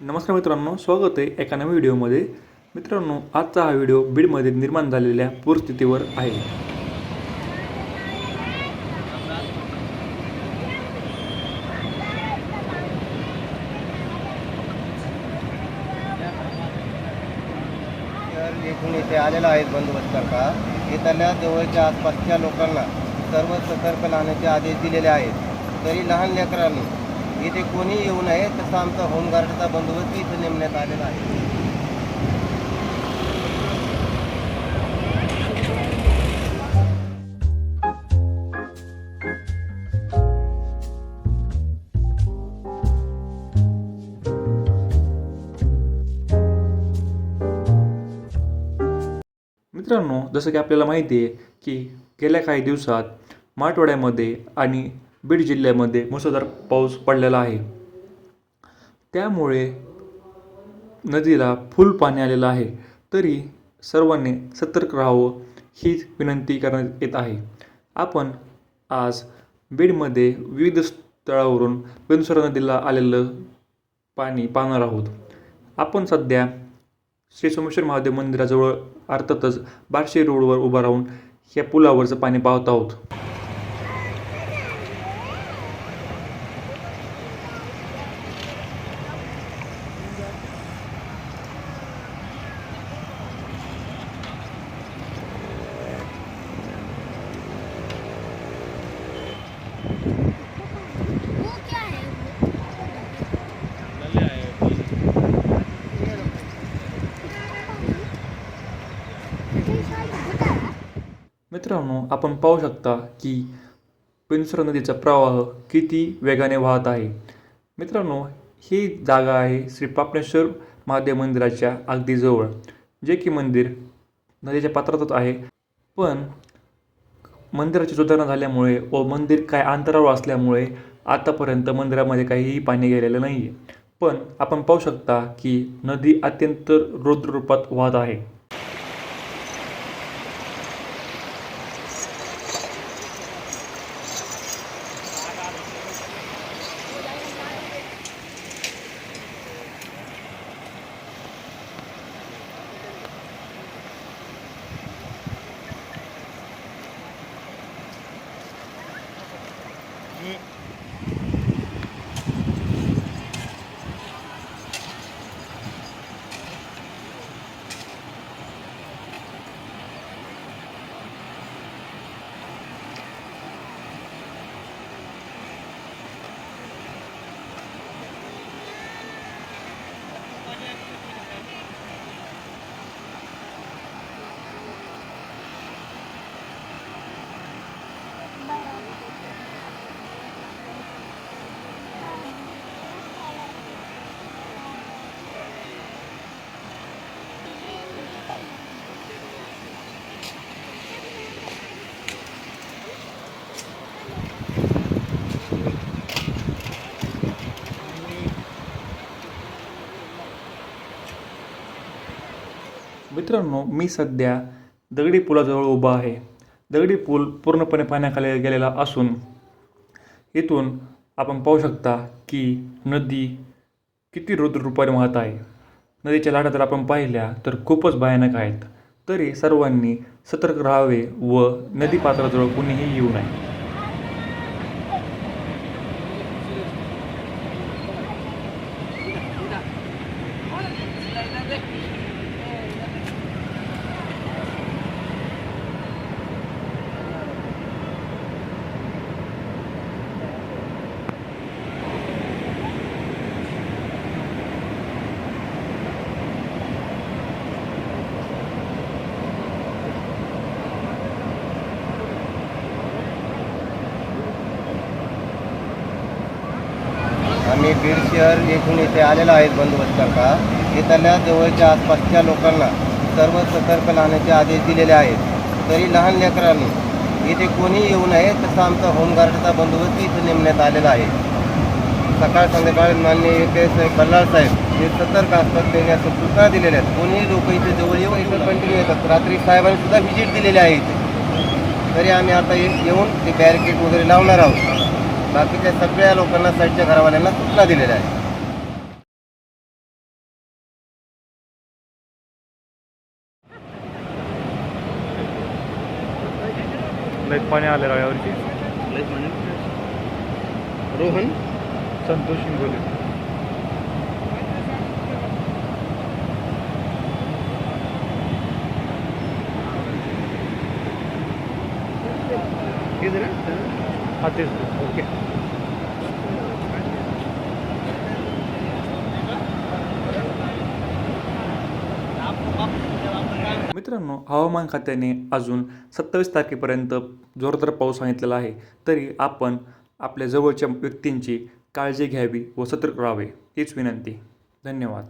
नमस्कार मित्रांनो स्वागत आहे एका नवीन व्हिडिओमध्ये. मित्रांनो आजचा हा व्हिडिओ बीडमध्ये निर्माण झालेल्या पूरस्थितीवर आहे. तर येथून येथे आलेला आहे बंदोबस्त करता. येथल्या जवळच्या आसपासच्या लोकांना सर्व सतर्क राहण्याचे आदेश दिलेले आहेत. तरी लहान लेकरांनी इथे कोणी येऊ नये तसा आमचा होमगार्डचा बंदोबस्त इथे नेमण्यात आलेला आहे. मित्रांनो जसं की आपल्याला माहिती आहे की गेल्या काही दिवसात मराठवाड्यामध्ये आणि बीड जिल्ह्यामध्ये मुसळधार पाऊस पडलेला आहे. त्यामुळे नदीला फुल पाणी आलेलं आहे. तरी सर्वांनी सतर्क राहावं हीच विनंती करण्यात येत आहे. आपण आज बीडमध्ये विविध स्थळावरून बिंदुसरा नदीला आलेलं पाणी पाहणार आहोत. आपण सध्या श्री सोमेश्वर महादेव मंदिराजवळ अर्थातच बार्शी रोडवर उभा राहून ह्या पुलावरचं पाणी पाहत आहोत. मित्रांनो आपण पाहू शकता की बिंदुसरा नदीचा प्रवाह किती वेगाने वाहत आहे. मित्रांनो ही जागा आहे श्री पापणेश्वर महादेव मंदिराच्या अगदी जवळ जे की मंदिर नदीच्या पात्रातच आहे. पण मंदिराची सुधारणा झाल्यामुळे व मंदिर काय अंतरावर असल्यामुळे आतापर्यंत मंदिरामध्ये काहीही पाणी गेलेलं नाही आहे पण आपण पाहू शकता की नदी अत्यंत रुद्र रूपात वाहत आहे. Amen. मित्रांनो मी सध्या दगडी पुलाजवळ उभा आहे. दगडी पूल पूर्णपणे पाण्याखाली गेलेला असून इथून आपण पाहू शकता की नदी किती रुद्र रूपाने वाहत आहे. नदीच्या लाटा जर आपण पाहिल्या तर खूपच भयानक आहेत. तरी सर्वांनी सतर्क राहावे व नदी पात्राजवळ कुणीही येऊ नये. आम्ही बीड शहर येथून इथे आलेला आहे बंदोबस्त करता. येताल्या जवळच्या आसपासच्या लोकांना सर्व सतर्क राहण्याचे आदेश दिलेले आहेत. तरी लहान लेकरांनी इथे कोणी येऊ नये तसा आमचा होमगार्डचा बंदोबस्त इथे नेमण्यात आलेला आहे. सकाळ संध्याकाळ मान्य येते साहेब बल्लाळ साहेब हे सतर्क असतात देण्याचं सूचना दिलेल्या आहेत. कोणीही लोक इथे जवळ येऊन इथं कंटिन्यू येतात. रात्री साहेबांनी सुद्धा व्हिजिट दिलेली आहे इथे. तरी आम्ही आता येऊन ते बॅरिकेड वगैरे लावणार आहोत. बाकीच्या सगळ्या लोकांना साईडच्या घरावाल्यांना सूचना दिलेल्या आहेत. पाणी आले आहे रोहन? संतोष हिंगोली. ना हा तेच ओके. मित्रांनो हवामान खात्याने अजून सत्तावीस तारखेपर्यंत जोरदार पाऊस सांगितलेला आहे. तरी आपण आपल्या जवळच्या व्यक्तींची काळजी घ्यावी व सतर्क राहावे हीच विनंती. धन्यवाद.